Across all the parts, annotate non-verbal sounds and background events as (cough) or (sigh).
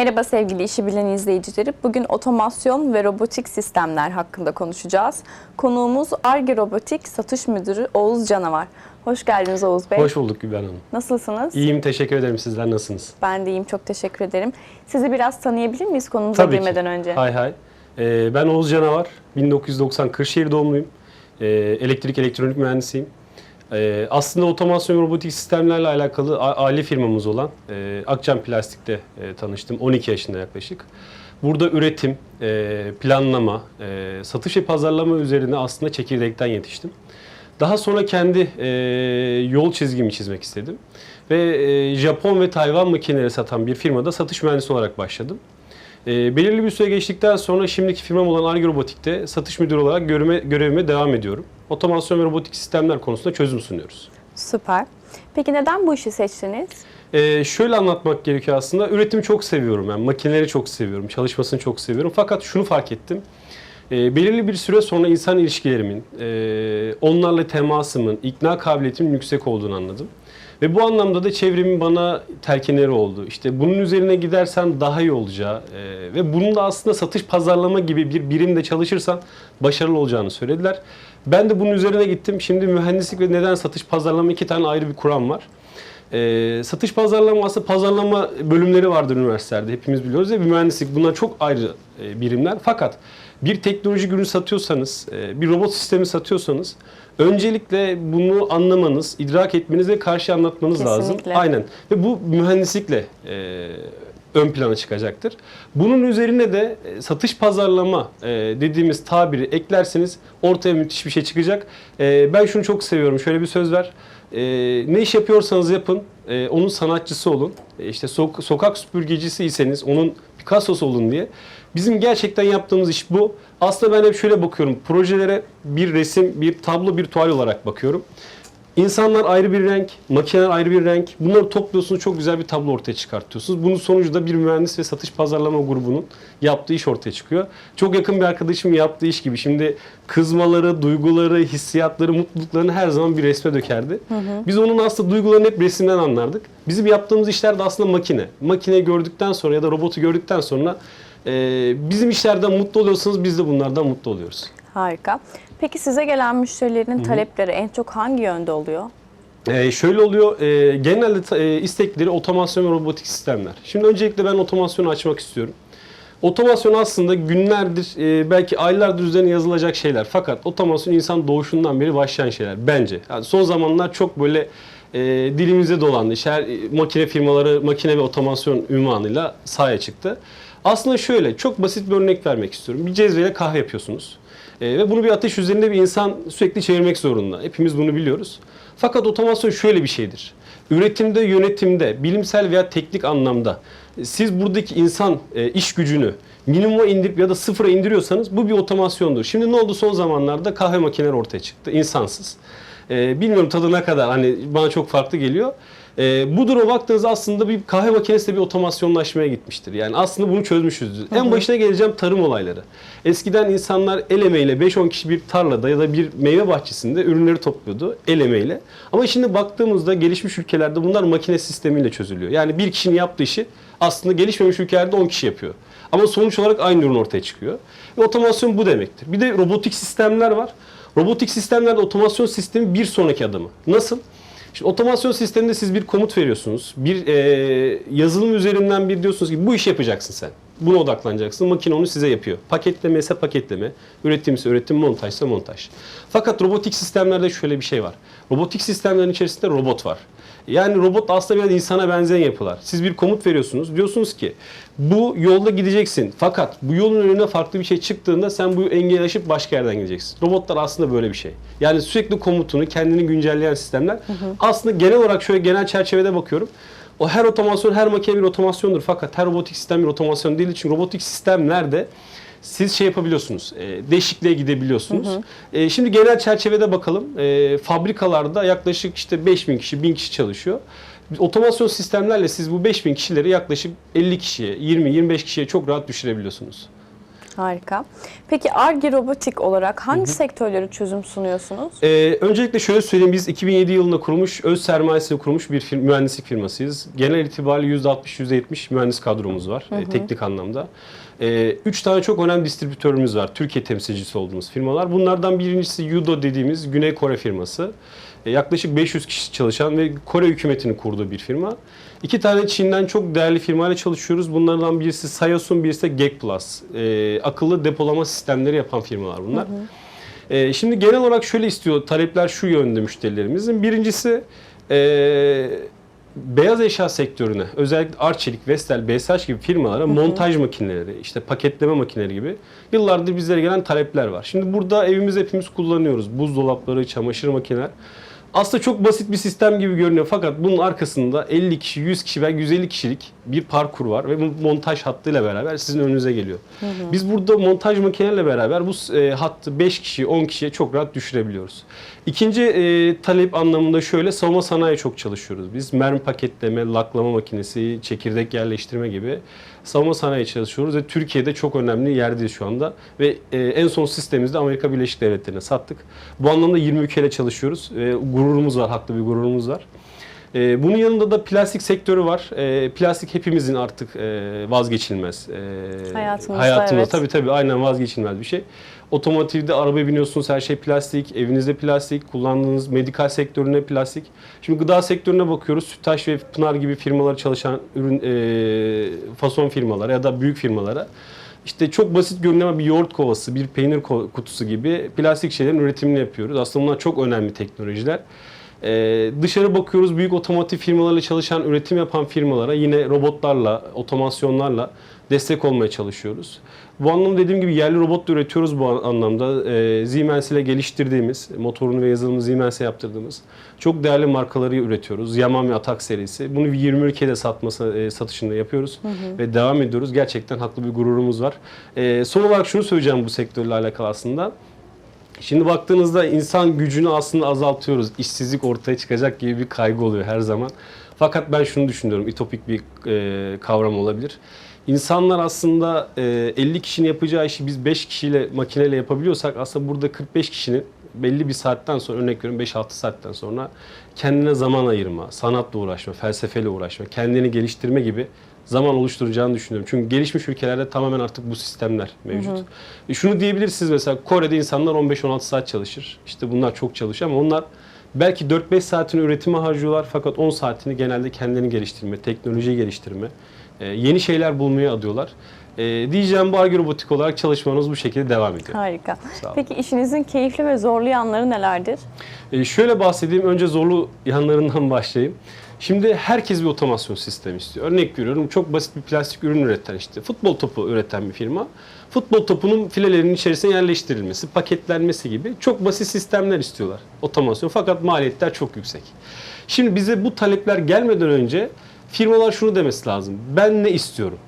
Merhaba sevgili işi bilen izleyicileri. Bugün otomasyon ve robotik sistemler hakkında konuşacağız. Konuğumuz Arge Robotik Satış Müdürü Oğuz Canavar. Hoş geldiniz Oğuz Bey. Hoş bulduk Güben Hanım. Nasılsınız? İyiyim, teşekkür ederim. Sizler nasılsınız? Ben de iyiyim, çok teşekkür ederim. Sizi biraz tanıyabilir miyiz konumuza Tabii girmeden ki. önce? Hay hay. Ee, ben Oğuz Canavar, 1990 Kırşehir doğumluyum. Ee, elektrik elektronik mühendisiyim. Ee, aslında otomasyon ve robotik sistemlerle alakalı aile firmamız olan e, Akçam Plastik'te e, tanıştım. 12 yaşında yaklaşık. Burada üretim, e, planlama, e, satış ve pazarlama üzerine aslında çekirdekten yetiştim. Daha sonra kendi e, yol çizgimi çizmek istedim. Ve e, Japon ve Tayvan makineleri satan bir firmada satış mühendisi olarak başladım. E, belirli bir süre geçtikten sonra şimdiki firmam olan Arge Robotik'te satış müdürü olarak görevime, görevime devam ediyorum. Otomasyon ve robotik sistemler konusunda çözüm sunuyoruz. Süper. Peki neden bu işi seçtiniz? Ee, şöyle anlatmak gerekiyor aslında. Üretimi çok seviyorum. Yani makineleri çok seviyorum. Çalışmasını çok seviyorum. Fakat şunu fark ettim. Ee, belirli bir süre sonra insan ilişkilerimin, e, onlarla temasımın, ikna kabiliyetimin yüksek olduğunu anladım. Ve bu anlamda da çevremin bana telkinleri oldu. İşte bunun üzerine gidersen daha iyi olacağı e, ve bunun da aslında satış pazarlama gibi bir birimde çalışırsan başarılı olacağını söylediler. Ben de bunun üzerine gittim. Şimdi mühendislik ve neden satış pazarlama iki tane ayrı bir kuram var. Ee, satış pazarlama aslında pazarlama bölümleri vardır üniversitelerde hepimiz biliyoruz ve mühendislik bunlar çok ayrı e, birimler. Fakat bir teknoloji ürünü satıyorsanız, e, bir robot sistemi satıyorsanız öncelikle bunu anlamanız, idrak etmeniz ve karşı anlatmanız lazım. Kesinlikle. Aynen. Ve bu mühendislikle e, ön plana çıkacaktır. Bunun üzerine de e, satış pazarlama dediğimiz tabiri eklerseniz ortaya müthiş bir şey çıkacak. Ben şunu çok seviyorum. Şöyle bir söz var. E, ne iş yapıyorsanız yapın, onun sanatçısı olun. İşte sok- sokak süpürgecisiyseniz onun Picasso'su olun diye. Bizim gerçekten yaptığımız iş bu. Aslında ben hep şöyle bakıyorum. Projelere bir resim, bir tablo, bir tuval olarak bakıyorum. İnsanlar ayrı bir renk, makineler ayrı bir renk. Bunları topluyorsunuz, çok güzel bir tablo ortaya çıkartıyorsunuz. Bunun sonucu da bir mühendis ve satış pazarlama grubunun yaptığı iş ortaya çıkıyor. Çok yakın bir arkadaşım yaptığı iş gibi. Şimdi kızmaları, duyguları, hissiyatları, mutluluklarını her zaman bir resme dökerdi. Biz onun aslında duygularını hep resimden anlardık. Bizim yaptığımız işler de aslında makine. Makineyi gördükten sonra ya da robotu gördükten sonra bizim işlerden mutlu oluyorsanız biz de bunlardan mutlu oluyoruz. Harika. Peki size gelen müşterilerin talepleri en çok hangi yönde oluyor? Ee, şöyle oluyor, e, genelde e, istekleri otomasyon ve robotik sistemler. Şimdi öncelikle ben otomasyonu açmak istiyorum. Otomasyon aslında günlerdir, e, belki aylardır üzerine yazılacak şeyler. Fakat otomasyon insan doğuşundan beri başlayan şeyler bence. Yani son zamanlar çok böyle e, dilimize dolandı. İşte her, e, makine firmaları makine ve otomasyon ünvanıyla sahaya çıktı. Aslında şöyle, çok basit bir örnek vermek istiyorum. Bir cezveyle kahve yapıyorsunuz. E, ve bunu bir ateş üzerinde bir insan sürekli çevirmek zorunda. Hepimiz bunu biliyoruz. Fakat otomasyon şöyle bir şeydir. Üretimde, yönetimde, bilimsel veya teknik anlamda e, siz buradaki insan e, iş gücünü minimuma indirip ya da sıfıra indiriyorsanız bu bir otomasyondur. Şimdi ne oldu son zamanlarda kahve makineleri ortaya çıktı insansız. E, bilmiyorum tadı ne kadar hani bana çok farklı geliyor. E, bu duruma baktığınızda aslında bir kahve makinesi de bir otomasyonlaşmaya gitmiştir. Yani aslında bunu çözmüşüzdür. En başına geleceğim tarım olayları. Eskiden insanlar el emeğiyle 5-10 kişi bir tarlada ya da bir meyve bahçesinde ürünleri topluyordu el emeğiyle. Ama şimdi baktığımızda gelişmiş ülkelerde bunlar makine sistemiyle çözülüyor. Yani bir kişinin yaptığı işi aslında gelişmemiş ülkelerde 10 kişi yapıyor. Ama sonuç olarak aynı ürün ortaya çıkıyor. Ve otomasyon bu demektir. Bir de robotik sistemler var. Robotik sistemlerde otomasyon sistemi bir sonraki adımı. Nasıl? Şimdi otomasyon sisteminde siz bir komut veriyorsunuz. Bir e, yazılım üzerinden bir diyorsunuz ki bu işi yapacaksın sen. Buna odaklanacaksın. Makine onu size yapıyor. Paketleme ise paketleme, üretim ise üretim, montaj ise montaj. Fakat robotik sistemlerde şöyle bir şey var. Robotik sistemlerin içerisinde robot var. Yani robot aslında biraz insana benzeyen yapılar. Siz bir komut veriyorsunuz. Diyorsunuz ki bu yolda gideceksin. Fakat bu yolun önüne farklı bir şey çıktığında sen bu engeli aşıp başka yerden gideceksin. Robotlar aslında böyle bir şey. Yani sürekli komutunu, kendini güncelleyen sistemler. Aslında genel olarak şöyle genel çerçevede bakıyorum. O her otomasyon, her makine bir otomasyondur. Fakat her robotik sistem bir otomasyon değil. Çünkü robotik sistemlerde siz şey yapabiliyorsunuz, e, değişikliğe gidebiliyorsunuz. E, şimdi genel çerçevede bakalım. E, fabrikalarda yaklaşık işte 5000 kişi, 1000 kişi çalışıyor. Otomasyon sistemlerle siz bu 5000 kişileri yaklaşık 50 kişiye, 20-25 kişiye çok rahat düşürebiliyorsunuz. Harika. Peki Arge Robotik olarak hangi sektörlere çözüm sunuyorsunuz? Ee, öncelikle şöyle söyleyeyim biz 2007 yılında kurulmuş, öz sermayesiyle kurulmuş bir firm, mühendislik firmasıyız. Genel itibariyle %60-%70 mühendis kadromuz var e, teknik anlamda. Ee, üç tane çok önemli distribütörümüz var. Türkiye temsilcisi olduğumuz firmalar. Bunlardan birincisi Yudo dediğimiz Güney Kore firması. E, yaklaşık 500 kişi çalışan ve Kore hükümetinin kurduğu bir firma. İki tane Çin'den çok değerli firmayla çalışıyoruz. Bunlardan birisi Sayosun, birisi de Gek Plus. E, akıllı depolama sistemleri yapan firmalar bunlar. Ee, şimdi genel olarak şöyle istiyor, talepler şu yönde müşterilerimizin. Birincisi ee, beyaz eşya sektörüne, özellikle Arçelik, Vestel, BSH gibi firmalara montaj makineleri, işte paketleme makineleri gibi yıllardır bizlere gelen talepler var. Şimdi burada evimiz hepimiz kullanıyoruz. Buzdolapları, çamaşır makineler. Aslında çok basit bir sistem gibi görünüyor fakat bunun arkasında 50 kişi, 100 kişi veya 150 kişilik bir parkur var ve bu montaj hattıyla beraber sizin önünüze geliyor. Biz burada montaj makineyle beraber bu e, hattı 5 kişi, 10 kişiye çok rahat düşürebiliyoruz. İkinci e, talep anlamında şöyle savunma sanayi çok çalışıyoruz. Biz mermi paketleme, laklama makinesi, çekirdek yerleştirme gibi savunma sanayi çalışıyoruz ve Türkiye'de çok önemli yerdeyiz şu anda ve e, en son sistemimizde Amerika Birleşik Devletleri'ne sattık. Bu anlamda 20 ülkeyle çalışıyoruz. E, gururumuz var, haklı bir gururumuz var. E, bunun yanında da plastik sektörü var. E, plastik hepimizin artık e, vazgeçilmez. E, Hayatımızda, evet. Tabii tabii aynen vazgeçilmez bir şey. Otomotivde arabaya biniyorsunuz her şey plastik, evinizde plastik, kullandığınız medikal sektörüne plastik. Şimdi gıda sektörüne bakıyoruz. Süttaş ve Pınar gibi firmalar çalışan ürün e, fason firmalara ya da büyük firmalara işte çok basit görünen bir yoğurt kovası, bir peynir kutusu gibi plastik şeylerin üretimini yapıyoruz. Aslında bunlar çok önemli teknolojiler. Ee, dışarı bakıyoruz büyük otomotiv firmalarla çalışan, üretim yapan firmalara yine robotlarla, otomasyonlarla destek olmaya çalışıyoruz. Bu anlamda dediğim gibi yerli robot da üretiyoruz bu anlamda. Ee, Siemens ile geliştirdiğimiz, motorunu ve yazılımını Siemens'e yaptırdığımız çok değerli markaları üretiyoruz. Yaman ve Atak serisi. Bunu 20 ülkede satması, e, satışında yapıyoruz ve devam ediyoruz. Gerçekten haklı bir gururumuz var. Ee, son olarak şunu söyleyeceğim bu sektörle alakalı aslında. Şimdi baktığınızda insan gücünü aslında azaltıyoruz. İşsizlik ortaya çıkacak gibi bir kaygı oluyor her zaman. Fakat ben şunu düşünüyorum, ütopik bir e, kavram olabilir. İnsanlar aslında e, 50 kişinin yapacağı işi biz 5 kişiyle makineyle yapabiliyorsak aslında burada 45 kişinin belli bir saatten sonra örnek veriyorum 5-6 saatten sonra kendine zaman ayırma, sanatla uğraşma, felsefeyle uğraşma, kendini geliştirme gibi zaman oluşturacağını düşünüyorum. Çünkü gelişmiş ülkelerde tamamen artık bu sistemler mevcut. E şunu diyebilirsiniz mesela Kore'de insanlar 15-16 saat çalışır. İşte bunlar çok çalışıyor ama onlar belki 4-5 saatini üretime harcıyorlar fakat 10 saatini genelde kendini geliştirme, teknolojiyi geliştirme, e, yeni şeyler bulmaya adıyorlar. E, diyeceğim bu Arge Robotik olarak çalışmanız bu şekilde devam ediyor. Harika. Sağ olun. Peki işinizin keyifli ve zorlu yanları nelerdir? E, şöyle bahsedeyim, önce zorlu yanlarından (laughs) başlayayım. Şimdi herkes bir otomasyon sistemi istiyor. Örnek veriyorum çok basit bir plastik ürün üreten işte futbol topu üreten bir firma. Futbol topunun filelerinin içerisine yerleştirilmesi, paketlenmesi gibi çok basit sistemler istiyorlar. Otomasyon fakat maliyetler çok yüksek. Şimdi bize bu talepler gelmeden önce firmalar şunu demesi lazım. Ben ne istiyorum?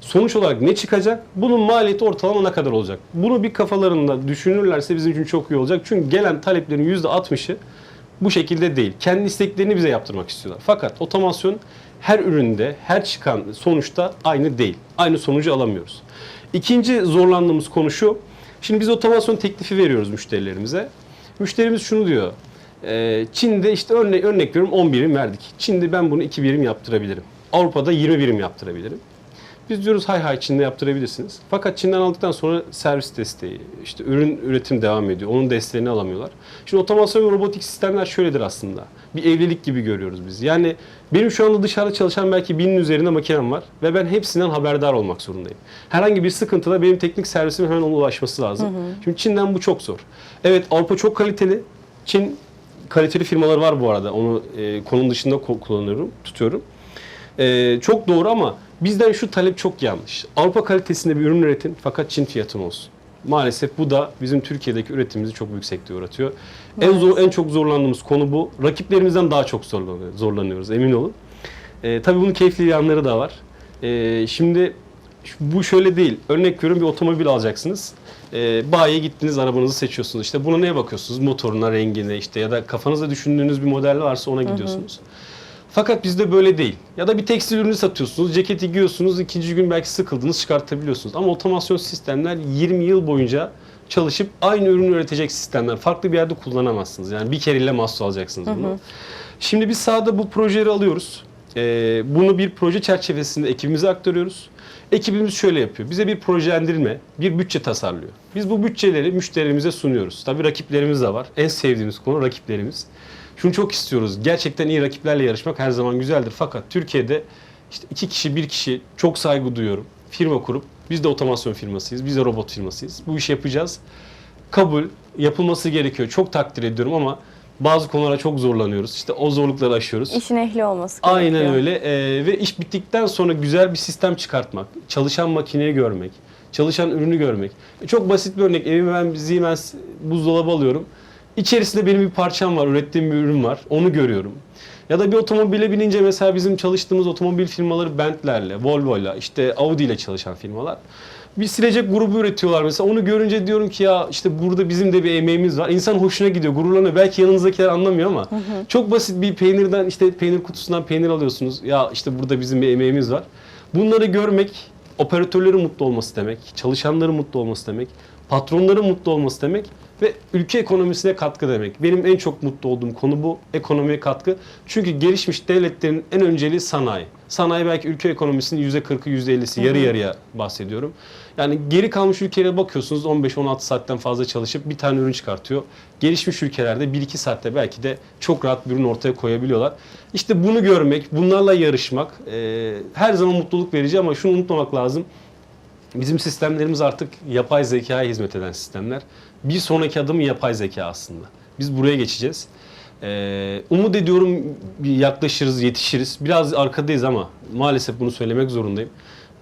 Sonuç olarak ne çıkacak? Bunun maliyeti ortalama ne kadar olacak? Bunu bir kafalarında düşünürlerse bizim için çok iyi olacak. Çünkü gelen taleplerin %60'ı bu şekilde değil. Kendi isteklerini bize yaptırmak istiyorlar. Fakat otomasyon her üründe, her çıkan sonuçta aynı değil. Aynı sonucu alamıyoruz. İkinci zorlandığımız konu şu. Şimdi biz otomasyon teklifi veriyoruz müşterilerimize. Müşterimiz şunu diyor. "Ee, Çin'de işte örnek, örnek veriyorum 10 birim verdik. Çin'de ben bunu 2 birim yaptırabilirim. Avrupa'da 20 birim yaptırabilirim. Biz diyoruz hay hay Çin'de yaptırabilirsiniz. Fakat Çin'den aldıktan sonra servis desteği, işte ürün üretim devam ediyor. Onun desteğini alamıyorlar. Şimdi otomasyon ve robotik sistemler şöyledir aslında. Bir evlilik gibi görüyoruz biz. Yani benim şu anda dışarıda çalışan belki binin üzerinde makinem var ve ben hepsinden haberdar olmak zorundayım. Herhangi bir sıkıntıda benim teknik servisim hemen ona ulaşması lazım. Şimdi Çin'den bu çok zor. Evet Avrupa çok kaliteli. Çin kaliteli firmaları var bu arada. Onu e, konunun dışında kullanıyorum, tutuyorum. Ee, çok doğru ama bizden şu talep çok yanlış. Avrupa kalitesinde bir ürün üretin fakat Çin fiyatım olsun. Maalesef bu da bizim Türkiye'deki üretimimizi çok büyük sekteye uğratıyor. En zor, en çok zorlandığımız konu bu. Rakiplerimizden daha çok zorlanıyor- zorlanıyoruz emin olun. Ee, tabii bunun keyifli yanları da var. Ee, şimdi bu şöyle değil. Örnek veriyorum bir otomobil alacaksınız. Ee, bayiye gittiniz arabanızı seçiyorsunuz. İşte buna neye bakıyorsunuz? Motoruna, rengine işte ya da kafanızda düşündüğünüz bir model varsa ona gidiyorsunuz. Fakat bizde böyle değil. Ya da bir tekstil ürünü satıyorsunuz, ceketi giyiyorsunuz, ikinci gün belki sıkıldınız çıkartabiliyorsunuz. Ama otomasyon sistemler 20 yıl boyunca çalışıp aynı ürünü üretecek sistemler. Farklı bir yerde kullanamazsınız. Yani bir kereyle mahsus alacaksınız bunu. Şimdi biz sahada bu projeleri alıyoruz. Ee, bunu bir proje çerçevesinde ekibimize aktarıyoruz. Ekibimiz şöyle yapıyor. Bize bir projelendirme, bir bütçe tasarlıyor. Biz bu bütçeleri müşterimize sunuyoruz. Tabii rakiplerimiz de var. En sevdiğimiz konu rakiplerimiz. Şunu çok istiyoruz. Gerçekten iyi rakiplerle yarışmak her zaman güzeldir. Fakat Türkiye'de işte iki kişi, bir kişi çok saygı duyuyorum. Firma kurup biz de otomasyon firmasıyız, biz de robot firmasıyız. Bu işi yapacağız. Kabul, yapılması gerekiyor. Çok takdir ediyorum ama bazı konulara çok zorlanıyoruz. İşte o zorlukları aşıyoruz. İşin ehli olması gerekiyor. Aynen öyle Ee, ve iş bittikten sonra güzel bir sistem çıkartmak, çalışan makineyi görmek, çalışan ürünü görmek. E, Çok basit bir örnek. Evime ben Siemens buzdolabı alıyorum. İçerisinde benim bir parçam var, ürettiğim bir ürün var. Onu görüyorum. Ya da bir otomobile binince mesela bizim çalıştığımız otomobil firmaları Bentley'lerle, Volvo'yla, işte Audi ile çalışan firmalar. Bir silecek grubu üretiyorlar mesela. Onu görünce diyorum ki ya işte burada bizim de bir emeğimiz var. İnsan hoşuna gidiyor, gururlanıyor. Belki yanınızdakiler anlamıyor ama çok basit bir peynirden işte peynir kutusundan peynir alıyorsunuz. Ya işte burada bizim bir emeğimiz var. Bunları görmek operatörlerin mutlu olması demek, çalışanların mutlu olması demek, patronların mutlu olması demek ve ülke ekonomisine katkı demek. Benim en çok mutlu olduğum konu bu ekonomiye katkı. Çünkü gelişmiş devletlerin en önceliği sanayi. Sanayi belki ülke ekonomisinin %40'ı %50'si yarı yarıya bahsediyorum. Yani geri kalmış ülkelere bakıyorsunuz 15-16 saatten fazla çalışıp bir tane ürün çıkartıyor. Gelişmiş ülkelerde 1-2 saatte belki de çok rahat bir ürün ortaya koyabiliyorlar. İşte bunu görmek, bunlarla yarışmak e, her zaman mutluluk verici ama şunu unutmamak lazım. Bizim sistemlerimiz artık yapay zekaya hizmet eden sistemler. Bir sonraki adım yapay zeka aslında. Biz buraya geçeceğiz. Ee, umut ediyorum yaklaşırız, yetişiriz. Biraz arkadayız ama maalesef bunu söylemek zorundayım.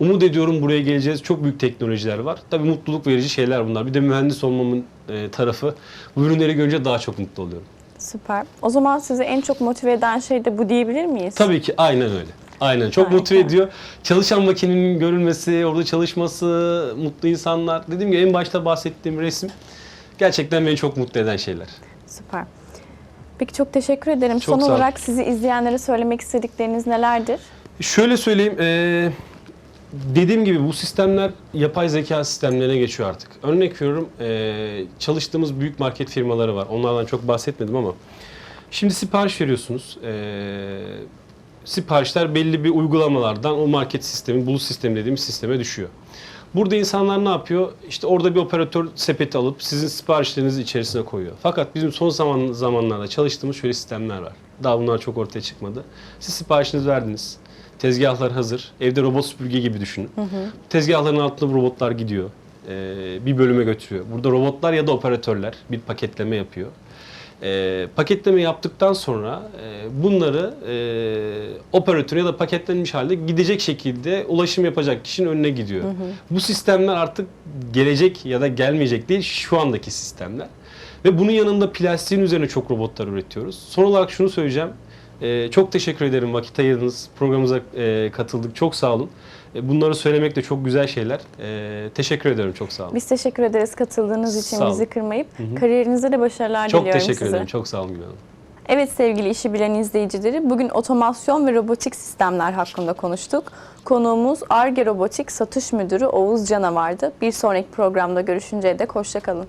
Umut ediyorum buraya geleceğiz. Çok büyük teknolojiler var. Tabii mutluluk verici şeyler bunlar. Bir de mühendis olmamın e, tarafı. Bu ürünleri görünce daha çok mutlu oluyorum. Süper. O zaman sizi en çok motive eden şey de bu diyebilir miyiz? Tabii ki aynen öyle. Aynen çok Harika. motive ediyor. Çalışan makinenin görülmesi, orada çalışması, mutlu insanlar. Dediğim gibi en başta bahsettiğim resim gerçekten beni çok mutlu eden şeyler. Süper. Peki çok teşekkür ederim. Çok Son olarak sizi izleyenlere söylemek istedikleriniz nelerdir? Şöyle söyleyeyim, eee, dediğim gibi bu sistemler yapay zeka sistemlerine geçiyor artık. Örnek veriyorum, eee, çalıştığımız büyük market firmaları var. Onlardan çok bahsetmedim ama şimdi sipariş veriyorsunuz. Eee, siparişler belli bir uygulamalardan o market sistemi, bulut sistemi dediğimiz sisteme düşüyor. Burada insanlar ne yapıyor? İşte orada bir operatör sepeti alıp sizin siparişlerinizi içerisine koyuyor. Fakat bizim son zaman zamanlarda çalıştığımız şöyle sistemler var. Daha bunlar çok ortaya çıkmadı. Siz siparişinizi verdiniz. Tezgahlar hazır. Evde robot süpürge gibi düşünün. Tezgahların altında bu robotlar gidiyor. Ee, bir bölüme götürüyor. Burada robotlar ya da operatörler bir paketleme yapıyor. Ee, paketleme yaptıktan sonra e, bunları e, operatör ya da paketlenmiş halde gidecek şekilde ulaşım yapacak kişinin önüne gidiyor. Bu sistemler artık gelecek ya da gelmeyecek değil şu andaki sistemler. Ve bunun yanında plastiğin üzerine çok robotlar üretiyoruz. Son olarak şunu söyleyeceğim. Ee, çok teşekkür ederim vakit ayırdınız. Programımıza e, katıldık. Çok sağ olun. E, bunları söylemek de çok güzel şeyler. E, teşekkür ederim. Çok sağ olun. Biz teşekkür ederiz katıldığınız için Sağ olun. bizi kırmayıp. Kariyerinizde de başarılar Çok diliyorum teşekkür size. ederim. Çok sağ olun Gül Hanım. Evet sevgili işi bilen izleyicileri, bugün otomasyon ve robotik sistemler hakkında konuştuk. Konuğumuz Arge Robotik Satış Müdürü Oğuz Canavar'dı. Bir sonraki programda görüşünceye dek hoşçakalın.